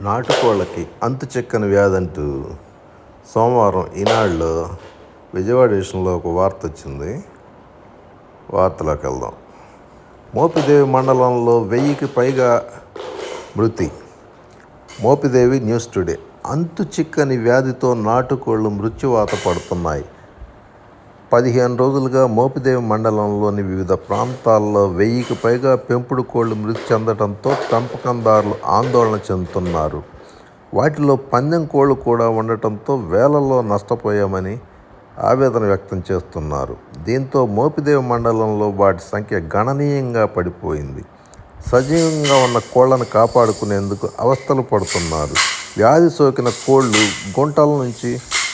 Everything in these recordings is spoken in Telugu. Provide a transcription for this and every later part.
నాటుకోళ్ళకి అంతు చిక్కని వ్యాధి అంటూ సోమవారం ఈనాడులో విజయవాడ ఎడిషన్లో ఒక వార్త వచ్చింది. వార్తలోకి వెళ్దాం. మోపిదేవి మండలంలో వెయ్యికి పైగా మృతి. Mopidevi news today. అంతు చిక్కని వ్యాధితో నాటుకోళ్ళు మృత్యువాత పడుతున్నాయి. పదిహేను రోజులుగా మోపిదేవి మండలంలోని వివిధ ప్రాంతాల్లో వెయ్యికి పైగా పెంపుడు కోళ్ళు మృతి చెందడంతో పెంపకందారులు ఆందోళన చెందుతున్నారు. వాటిలో పందెం కోళ్ళు కూడా ఉండటంతో వేలల్లో నష్టపోయామని ఆవేదన వ్యక్తం చేస్తున్నారు. దీంతో మోపిదేవి మండలంలో వాటి సంఖ్య గణనీయంగా పడిపోయింది. సజీవంగా ఉన్న కోళ్ళను కాపాడుకునేందుకు అవస్థలు పడుతున్నారు. వ్యాధి సోకిన కోళ్ళు గుంటల నుంచి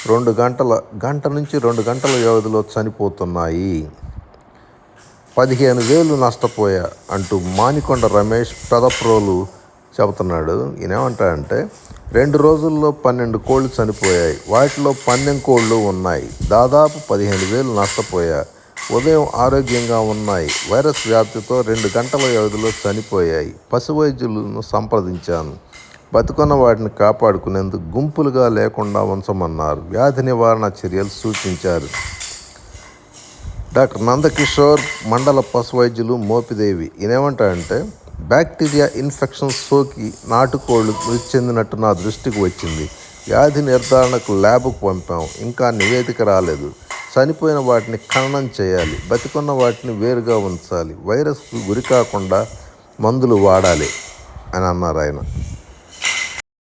రెండు గంటల గంట నుంచి రెండు గంటల వ్యవధిలో చనిపోతున్నాయి. పదిహేను వేలు నష్టపోయా అంటూ మానికొండ రమేష్ పెదప్రోలు చెబుతున్నాడు. ఈయనేమంటాడంటే రెండు రోజుల్లో పన్నెండు కోళ్ళు చనిపోయాయి. వాటిలో పన్నెండు కోళ్ళు ఉన్నాయి. దాదాపు పదిహేను వేలు నష్టపోయా. ఉదయం ఆరోగ్యంగా ఉన్నాయి. వైరస్ వ్యాప్తితో రెండు గంటల వ్యవధిలో చనిపోయాయి. పశు వైద్యులను సంప్రదించాను. బతుకున్న వాటిని కాపాడుకునేందుకు గుంపులుగా లేకుండా ఉంచమన్నారు. వ్యాధి నివారణ చర్యలు సూచించారు. డాక్టర్ నందకిషోర్ మండల పశు వైద్యులు మోపిదేవి ఈయనేమంటాడంటే బ్యాక్టీరియా ఇన్ఫెక్షన్ సోకి నాటుకోళ్ళు మృతి చెందినట్టు నా దృష్టికి వచ్చింది. వ్యాధి నిర్ధారణకు ల్యాబ్కు పంపాం. ఇంకా నివేదిక రాలేదు. చనిపోయిన వాటిని ఖననం చేయాలి. బతికున్న వాటిని వేరుగా ఉంచాలి. వైరస్కు గురి కాకుండా మందులు వాడాలి అని అన్నారు ఆయన.